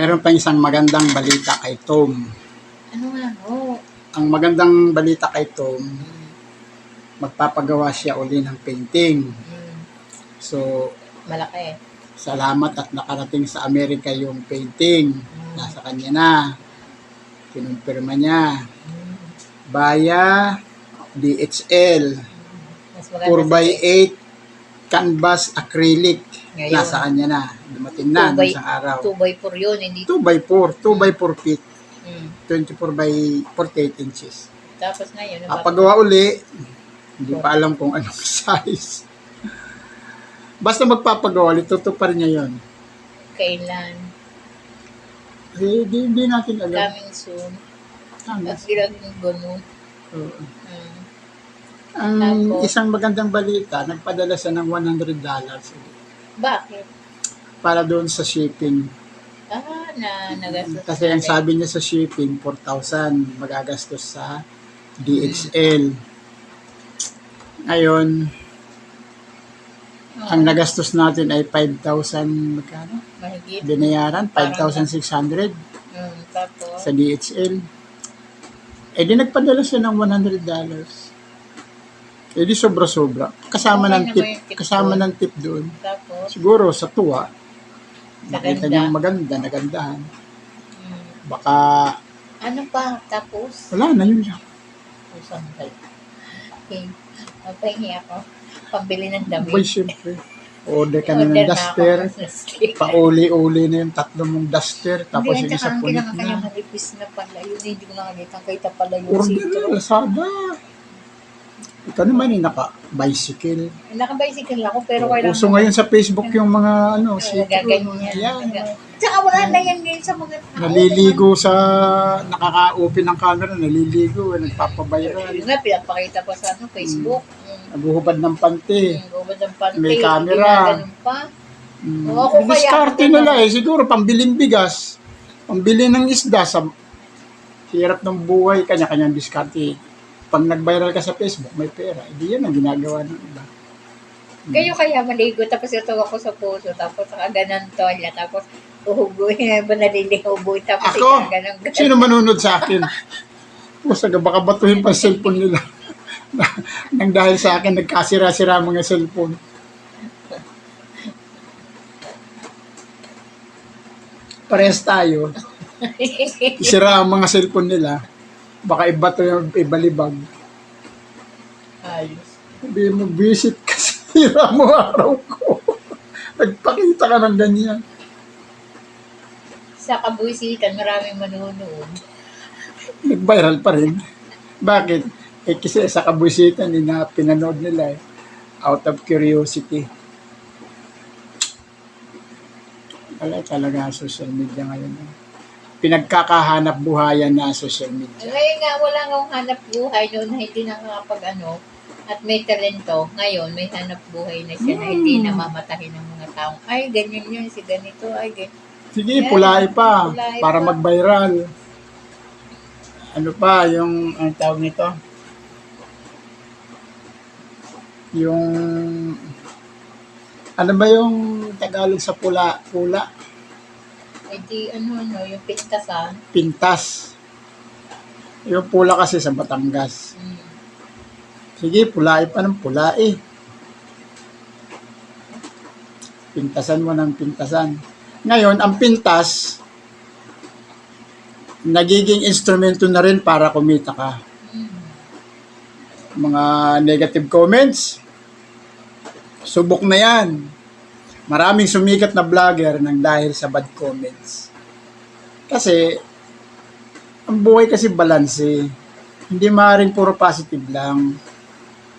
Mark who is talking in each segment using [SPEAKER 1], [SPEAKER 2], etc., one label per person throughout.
[SPEAKER 1] meron pa isang magandang balita kay Tom.
[SPEAKER 2] Ano nga ho?
[SPEAKER 1] Ang magandang balita kay Tom, magpapagawa siya uli ng painting.
[SPEAKER 2] Mm,
[SPEAKER 1] So,
[SPEAKER 2] malaki.
[SPEAKER 1] salamat at nakarating sa Amerika yung painting.
[SPEAKER 2] Mm,
[SPEAKER 1] Nasa kanya na. Kinumpirma niya.
[SPEAKER 2] mm,
[SPEAKER 1] Baya DHL
[SPEAKER 2] mas maganda
[SPEAKER 1] 4x8 canvas acrylic.
[SPEAKER 2] Ngayon.
[SPEAKER 1] Nasa kanya na. Dumating na
[SPEAKER 2] 2
[SPEAKER 1] ng isang araw.
[SPEAKER 2] 2 by 4 yun, hindi
[SPEAKER 1] 2 by 4, 2 by 4 feet,
[SPEAKER 2] Mm.
[SPEAKER 1] 24 by 48 inches.
[SPEAKER 2] Tapos ngayon?
[SPEAKER 1] Papagawa uli, hindi pa alam kung anong size. Basta magpapagawa ulit, tutuparin niya yun.
[SPEAKER 2] kailan?
[SPEAKER 1] Eh, di, natin alam.
[SPEAKER 2] Coming soon.
[SPEAKER 1] Tama.
[SPEAKER 2] At yung ganun.
[SPEAKER 1] Oo.
[SPEAKER 2] Mm.
[SPEAKER 1] Ang
[SPEAKER 2] Tapos?
[SPEAKER 1] isang magandang balita, nagpadala siya ng $100
[SPEAKER 2] Bakit?
[SPEAKER 1] para doon sa shipping.
[SPEAKER 2] Ah, na nagastos
[SPEAKER 1] Kasi ang sabi niya sa shipping, 4,000 magagastos sa DHL. Ngayon,
[SPEAKER 2] Oo,
[SPEAKER 1] ang nagastos natin ay 5,000 magkano?
[SPEAKER 2] mahigit.
[SPEAKER 1] Binayaran, 5,600
[SPEAKER 2] Mm, tapos,
[SPEAKER 1] sa DHL. Eh di nagpadala siya ng $100. Eh di sobra-sobra. Kasama
[SPEAKER 2] Okay
[SPEAKER 1] ng
[SPEAKER 2] naman
[SPEAKER 1] tip,
[SPEAKER 2] yung tip
[SPEAKER 1] kasama
[SPEAKER 2] doon.
[SPEAKER 1] ng tip doon.
[SPEAKER 2] tapos,
[SPEAKER 1] Siguro sa tuwa, nakita
[SPEAKER 2] ganda.
[SPEAKER 1] niyang maganda, nagandahan.
[SPEAKER 2] mm,
[SPEAKER 1] Baka,
[SPEAKER 2] ano pa? Tapos,
[SPEAKER 1] wala na yun lang.
[SPEAKER 2] Bal. Okay. Mapahingi ako. Pambili ng damit.
[SPEAKER 1] Boy, syempre. Order ka na ng
[SPEAKER 2] Order na
[SPEAKER 1] duster.
[SPEAKER 2] ng duster.
[SPEAKER 1] Pauli-uli na yung tatlo mong duster. Tapos
[SPEAKER 2] Hindi,
[SPEAKER 1] yung
[SPEAKER 2] at
[SPEAKER 1] isa
[SPEAKER 2] saka ang
[SPEAKER 1] punit na.
[SPEAKER 2] manipis na pala. Yun, hindi ko nakakita. Kita pala yung
[SPEAKER 1] Order na, Lazada. Ikaw naman eh, naka-bicycle.
[SPEAKER 2] Nakabicycle ako, pero kailangan...
[SPEAKER 1] Uso ngayon sa Facebook yung mga ano, sitro.
[SPEAKER 2] gaganyan.
[SPEAKER 1] Yan.
[SPEAKER 2] Gaga- Tsaka wala na yan ngayon sa mga tao.
[SPEAKER 1] Naliligo sa, nakaka-open ng camera, naliligo, eh, nagpapabayran.
[SPEAKER 2] Yun nga, pinapakita pa sa ano, Facebook. Mm.
[SPEAKER 1] Naguhubad ng pante.
[SPEAKER 2] Mm, gumad ng pante.
[SPEAKER 1] May camera.
[SPEAKER 2] Ginaganon pa.
[SPEAKER 1] Mm.
[SPEAKER 2] Oo, ako
[SPEAKER 1] Diskarte nila eh, siguro pambiling bigas, pambili ng isda sa hirap ng buhay, kanya-kanyang diskarte. Pag nag-viral ka sa Facebook, may pera. Hindi yan ang ginagawa ng iba.
[SPEAKER 2] Kayo kaya maligo, tapos ito ako sa puso, tapos nakaganon tolya, tapos uhuguin, ba nalilihuboy, tapos
[SPEAKER 1] Ako?
[SPEAKER 2] ganon
[SPEAKER 1] Sino manunod sa akin? Pusa ka, baka batuhin pa cellphone nila. Nang dahil sa akin, nagkasira-sira mga cellphone. Parehas tayo. Isira ang mga cellphone nila. Baka ibato yung ibalibag.
[SPEAKER 2] Ayos.
[SPEAKER 1] Sabi mo, visit ka sira mo araw ko. Nagpakita ka ng ganyan.
[SPEAKER 2] Sa kabuisitan, maraming manunood.
[SPEAKER 1] Nag-viral pa rin. Bakit? Eh kasi sa kabusitan, eh, na pinanood nila eh. Out of curiosity. Wala talaga social media ngayon. eh. Pinagkakahanap buhayan na social media.
[SPEAKER 2] Ngayon nga, wala nga hanap buhay noon na hindi nakakapag ano, at may talento. Ngayon, may hanap buhay na siya na hindi
[SPEAKER 1] Hmm.
[SPEAKER 2] namamatahin ng mga taong, ay, ganyan yun, si ganito, ay, ganyan.
[SPEAKER 1] Sige,
[SPEAKER 2] Yan.
[SPEAKER 1] pulay pa.
[SPEAKER 2] Pulay
[SPEAKER 1] para
[SPEAKER 2] pa.
[SPEAKER 1] mag-viral. Ano pa, yung, ang tawag nito? Yung, ano ba yung Tagalog sa pula? Pula?
[SPEAKER 2] Ay, di, ano, ano, yung pintasan.
[SPEAKER 1] Pintas. Yung pula kasi sa Batangas.
[SPEAKER 2] Mm.
[SPEAKER 1] Sige, pulay pa ng pulai. Pintasan mo ng pintasan. Ngayon, ang pintas, nagiging instrumento na rin para kumita ka.
[SPEAKER 2] Mm.
[SPEAKER 1] Mga negative comments, subok na yan. Maraming sumikat na vlogger nang dahil sa bad comments. Kasi, ang buhay kasi balanse. Hindi maaaring puro positive lang.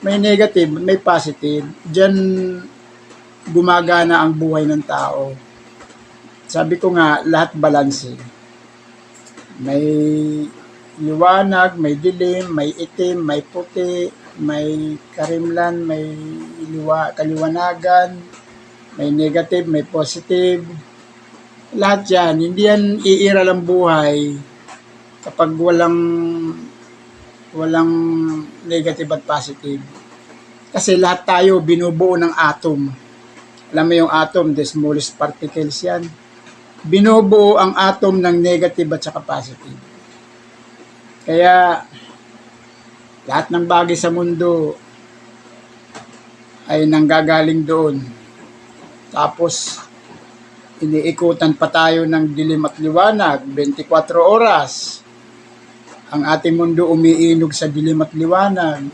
[SPEAKER 1] May negative, may positive. Diyan gumagana ang buhay ng tao. Sabi ko nga, lahat balanse. May liwanag, may dilim, may itim, may puti, may karimlan, may liwa, kaliwanagan, may negative, may positive. Lahat yan. Hindi yan iiral ang buhay kapag walang walang negative at positive. Kasi lahat tayo binubuo ng atom. Alam mo yung atom, the smallest particles yan. binubuo ang atom ng negative at saka positive. Kaya lahat ng bagay sa mundo ay nanggagaling doon. Tapos iniikutan pa tayo ng dilim at liwanag, 24 oras. Ang ating mundo umiinog sa dilim at liwanag.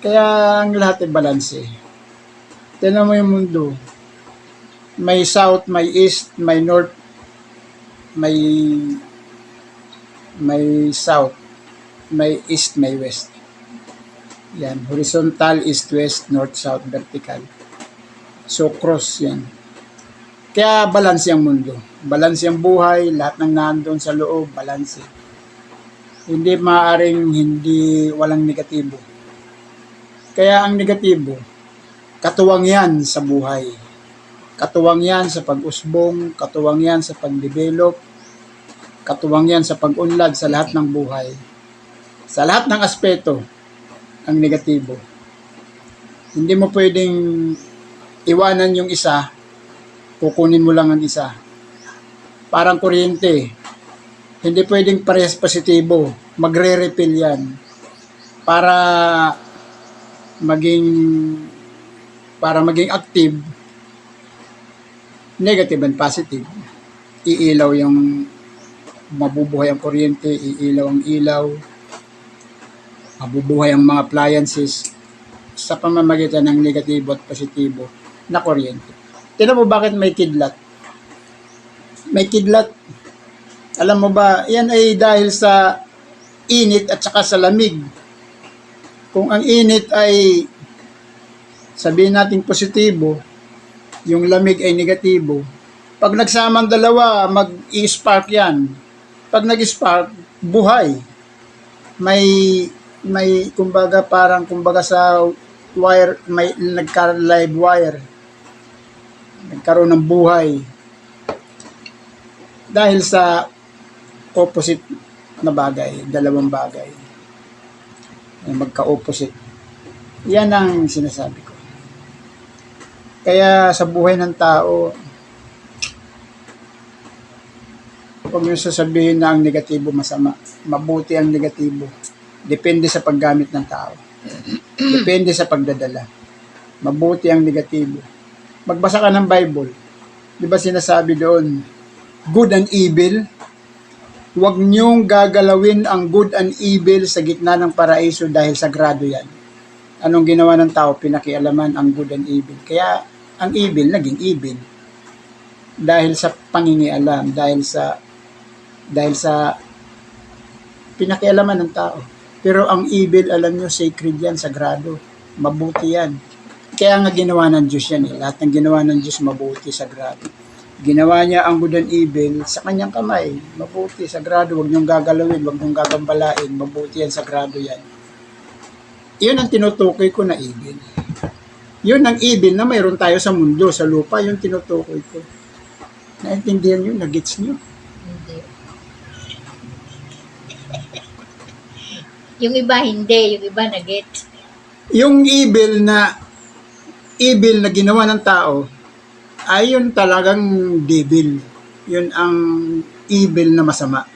[SPEAKER 1] Kaya ang lahat ay balanse. Tignan mo yung mundo. May south, may east, may north, may may south, may east, may west. Yan, horizontal, east, west, north, south, vertical. So cross yan. Kaya balance ang mundo. Balance ang buhay, lahat ng nandun sa loob, balance. Hindi maaring hindi walang negatibo. Kaya ang negatibo, katuwang yan sa buhay. Katuwang yan sa pag-usbong, katuwang yan sa pag-develop, katuwang yan sa pag-unlad sa lahat ng buhay. Sa lahat ng aspeto, ang negatibo. Hindi mo pwedeng iwanan yung isa, kukunin mo lang ang isa. Parang kuryente. Hindi pwedeng parehas positibo. Magre-refill yan. Para maging para maging active negative and positive iilaw yung mabubuhay ang kuryente iilaw ang ilaw mabubuhay ang mga appliances sa pamamagitan ng negatibo at positibo na kuryente. Tignan mo bakit may kidlat? May kidlat. Alam mo ba, yan ay dahil sa init at saka sa lamig. Kung ang init ay sabihin natin positibo, yung lamig ay negatibo, pag nagsama ang dalawa, mag-i-spark yan. Pag nag-spark, buhay. May may kumbaga parang kumbaga sa wire may nagka live wire nagkaroon ng buhay dahil sa opposite na bagay dalawang bagay magka-opposite yan ang sinasabi ko kaya sa buhay ng tao huwag niyo sasabihin na ang negatibo masama mabuti ang negatibo Depende sa paggamit ng tao. Depende sa pagdadala. Mabuti ang negatibo. Magbasa ka ng Bible. Di ba sinasabi doon, good and evil? Huwag niyong gagalawin ang good and evil sa gitna ng paraiso dahil sagrado yan. Anong ginawa ng tao? Pinakialaman ang good and evil. Kaya ang evil naging evil. Dahil sa pangingialam, dahil sa dahil sa pinakialaman ng tao. Pero ang evil, alam nyo, sacred yan, sagrado. Mabuti yan. Kaya nga ginawa ng Diyos yan eh. Lahat ng ginawa ng Diyos, mabuti, sagrado. Ginawa niya ang good and evil sa kanyang kamay. Mabuti, sagrado. Huwag niyong gagalawin, huwag niyong gagambalain. Mabuti yan, sagrado yan. Yun ang tinutukoy ko na evil. Yun ang evil na mayroon tayo sa mundo, sa lupa, yung tinutukoy ko. Naintindihan nyo? Nagets nyo?
[SPEAKER 2] Hindi. Yung iba hindi, yung iba nag-get.
[SPEAKER 1] yung evil na evil na ginawa ng tao ay yun talagang devil. Yun ang evil na masama.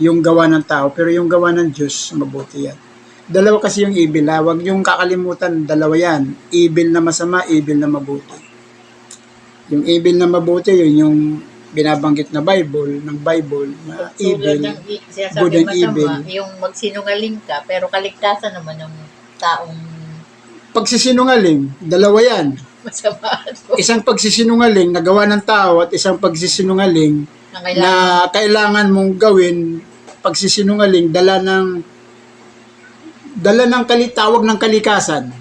[SPEAKER 1] Yung gawa ng tao. Pero yung gawa ng Diyos, mabuti yan. Dalawa kasi yung evil ha. Huwag yung kakalimutan, dalawa yan. Evil na masama, evil na mabuti. Yung evil na mabuti, yun yung binabanggit na Bible, ng Bible, na
[SPEAKER 2] Tulad
[SPEAKER 1] evil.
[SPEAKER 2] ng
[SPEAKER 1] good and
[SPEAKER 2] masama,
[SPEAKER 1] evil.
[SPEAKER 2] yung magsinungaling ka, pero kaligtasan naman ng taong
[SPEAKER 1] Pagsisinungaling, dalawa yan.
[SPEAKER 2] masama.
[SPEAKER 1] isang pagsisinungaling na gawa ng tao at isang pagsisinungaling
[SPEAKER 2] na
[SPEAKER 1] na
[SPEAKER 2] kailangan
[SPEAKER 1] kailangan mong gawin pagsisinungaling dala ng dala ng kalitawag ng kalikasan.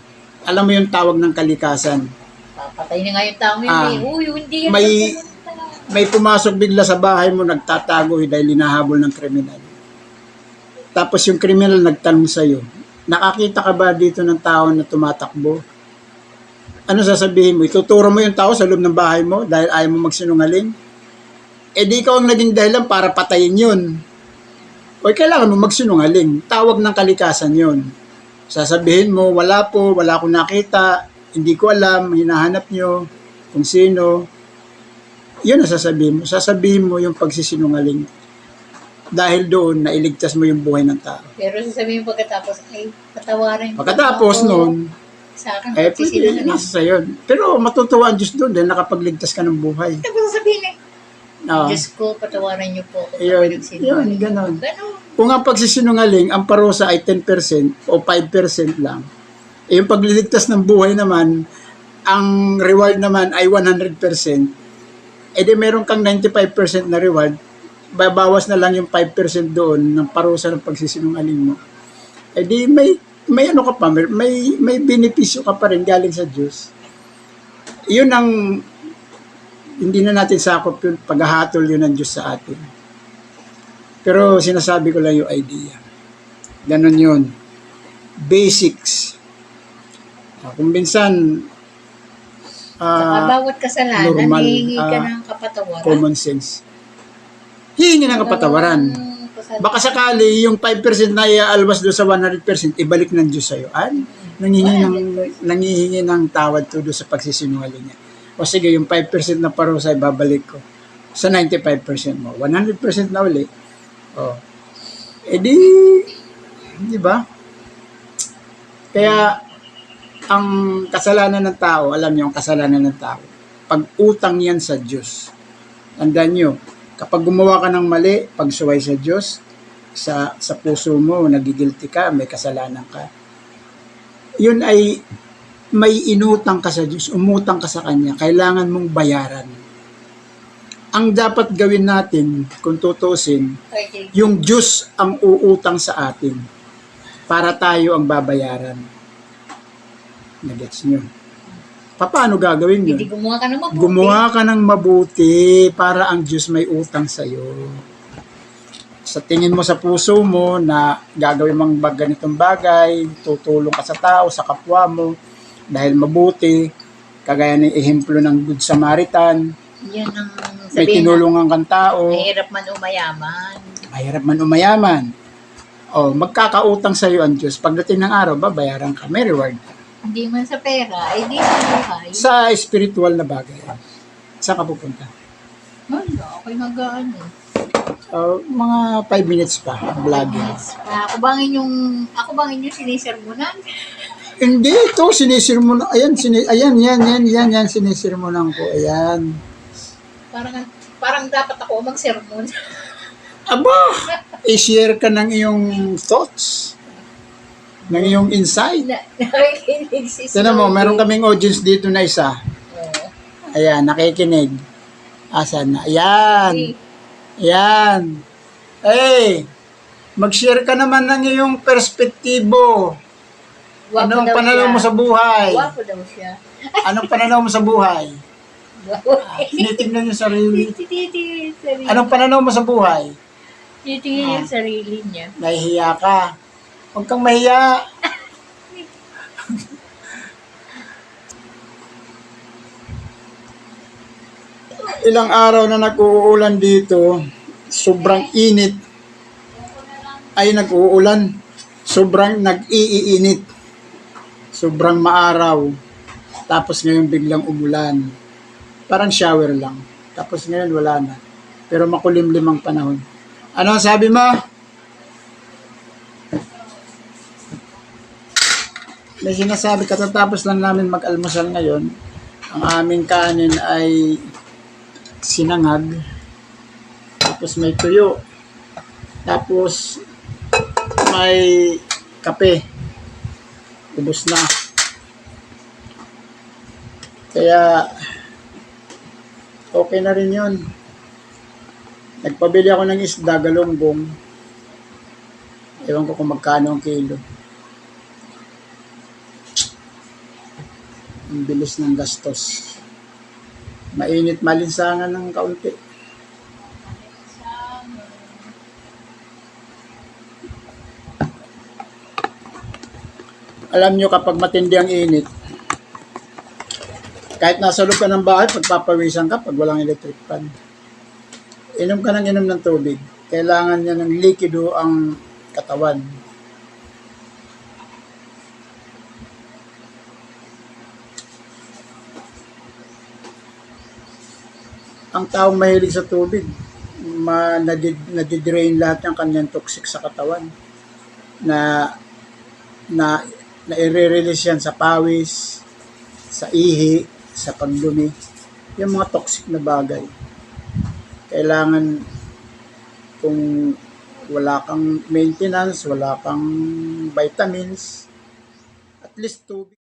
[SPEAKER 1] Alam mo yung tawag ng kalikasan.
[SPEAKER 2] papatay na nga yung taong yun
[SPEAKER 1] Ah,
[SPEAKER 2] eh. Uy, hindi yan.
[SPEAKER 1] may-
[SPEAKER 2] pumunta.
[SPEAKER 1] May pumasok bigla sa bahay mo nagtatago eh, dahil hinahabol ng kriminal. Tapos yung kriminal nagtanong sa'yo, nakakita ka ba dito ng tao na tumatakbo? Ano sasabihin mo? Ituturo mo yung tao sa loob ng bahay mo dahil ayaw mo magsinungaling? Eh di ikaw ang naging dahilan para patayin yun. O kailangan mo magsinungaling. Tawag ng kalikasan yun. Sasabihin mo, wala po, wala akong nakita, hindi ko alam, hinahanap nyo kung sino. Yun ang sasabihin mo. Sasabihin mo yung pagsisinungaling. Dahil doon, nailigtas mo yung buhay ng tao.
[SPEAKER 2] Pero sasabihin mo pagkatapos, ay, patawarin mo
[SPEAKER 1] Pagkatapos
[SPEAKER 2] ako
[SPEAKER 1] noon,
[SPEAKER 2] Sa akin,
[SPEAKER 1] eh, pwede, nasa sa'yo. Pero matutuwa ang Diyos doon dahil nakapagligtas ka ng buhay.
[SPEAKER 2] Ko sasabihin eh?
[SPEAKER 1] Ah.
[SPEAKER 2] Diyos ko, patawarin niyo po ako.
[SPEAKER 1] Yun, yun, ganon.
[SPEAKER 2] Ganon.
[SPEAKER 1] Kung ang pagsisinungaling, ang parusa ay 10% o 5% lang, eh, yung pagliligtas ng buhay naman, ang reward naman ay 100%, eh di meron kang 95% na reward, babawas na lang yung 5% doon ng parusa ng pagsisinungaling mo. Eh di may, may ano ka pa, may, may, benepisyo ka pa rin galing sa Diyos. Yun ang, hindi na natin sakop yun, paghahatol yun ng Diyos sa atin. Pero sinasabi ko lang yung idea. Ganon yun. Basics. Ah, Kung minsan,
[SPEAKER 2] Saka
[SPEAKER 1] ah,
[SPEAKER 2] bawat kasalanan,
[SPEAKER 1] normal,
[SPEAKER 2] hihingi ka
[SPEAKER 1] ah,
[SPEAKER 2] ng kapatawaran.
[SPEAKER 1] common sense. Hihingi ng kapatawaran. Baka sakali yung 5% na iaalwas doon sa 100%, ibalik ng Diyos sa'yo. An? Nangihingi ng, nangihingi ng tawad to doon sa pagsisinungaling niya. O sige, yung 5% na parusa, ibabalik ko sa 95% mo. 100% na uli. O. E di, di ba? Kaya, ang kasalanan ng tao, alam niyo ang kasalanan ng tao, pag utang yan sa Diyos. Tandaan niyo, kapag gumawa ka ng mali, pagsuway sa Diyos, sa, sa puso mo, nagigilty ka, may kasalanan ka, yun ay may inutang ka sa Diyos, umutang ka sa Kanya, kailangan mong bayaran. Ang dapat gawin natin, kung tutusin,
[SPEAKER 2] Okay.
[SPEAKER 1] yung Diyos ang uutang sa atin para tayo ang babayaran. Nagets nyo? Pa- Paano gagawin yun?
[SPEAKER 2] Hindi gumawa ka ng mabuti.
[SPEAKER 1] Gumawa ka ng mabuti para ang Diyos may utang sa iyo. Sa tingin mo sa puso mo na gagawin mong bag ganitong bagay, tutulong ka sa tao, sa kapwa mo, dahil mabuti, kagaya ng ehemplo ng Good Samaritan,
[SPEAKER 2] Yan ang
[SPEAKER 1] may
[SPEAKER 2] sabihin na,
[SPEAKER 1] tinulungan kang tao,
[SPEAKER 2] mahirap man umayaman.
[SPEAKER 1] mahirap man umayaman. O, magkakautang sa iyo ang Diyos. Pagdating ng araw, babayaran ka, may reward.
[SPEAKER 2] Hindi man sa pera, ay di sa buhay.
[SPEAKER 1] Sa spiritual na bagay, saan ka pupunta?
[SPEAKER 2] Wala, ako'y mag-ano.
[SPEAKER 1] Uh, mga 5 minutes pa, vlogging.
[SPEAKER 2] Yes. Ah, ako bang inyong, ako bang inyong sinisermonan?
[SPEAKER 1] Hindi, ito, sinisir mo na. Ayan, sini, ayan, yan, yan, yan, yan, sinisir mo lang ko. Ayan.
[SPEAKER 2] Parang, parang dapat ako mag-sermon.
[SPEAKER 1] Aba, i-share ka ng iyong thoughts, ng iyong insight.
[SPEAKER 2] Na, nakikinig si
[SPEAKER 1] Tignan mo, meron kaming audience dito na isa. Ayan, nakikinig. Asan na? Ayan. Ayan. Hey, mag-share ka naman ng iyong perspektibo.
[SPEAKER 2] Gwapo
[SPEAKER 1] Anong
[SPEAKER 2] daw
[SPEAKER 1] pananaw
[SPEAKER 2] siya.
[SPEAKER 1] mo sa buhay?
[SPEAKER 2] Gwapo daw siya.
[SPEAKER 1] Anong pananaw mo sa buhay?
[SPEAKER 2] Gwapo.
[SPEAKER 1] Tinitingnan yung sarili.
[SPEAKER 2] Tinitingnan yung sarili.
[SPEAKER 1] Anong pananaw mo sa buhay?
[SPEAKER 2] Tinitingnan yung sarili niya.
[SPEAKER 1] Nahihiya ka. Huwag kang mahiya. Ilang araw na nag-uulan dito, sobrang init. Ay, nag-uulan. Sobrang nag-iinit. Sobrang maaraw. Tapos ngayon biglang umulan. Parang shower lang. Tapos ngayon wala na. Pero makulimlim ang panahon. Ano ang sabi mo? May sinasabi, katatapos lang namin mag-almusal ngayon. Ang aming kanin ay sinangag. Tapos may tuyo. Tapos may kape. Ubus na. Kaya okay na rin yun. Nagpabili ako ng isda, galunggong. Ewan ko kung magkano ang kilo. Ang bilis ng gastos. Mainit malinsangan ng kaunti. Alam nyo kapag matindi ang init, kahit nasa loob ka ng bahay, pagpapawisan ka pag walang electric fan. Inom ka ng inom ng tubig. Kailangan niya ng likido ang katawan. Ang taong mahilig sa tubig, ma, nadid, nadidrain lahat ng kanyang toxic sa katawan na na na i-release yan sa pawis, sa ihi, sa pagdumi, yung mga toxic na bagay. Kailangan kung wala kang maintenance, wala kang vitamins, at least tubig.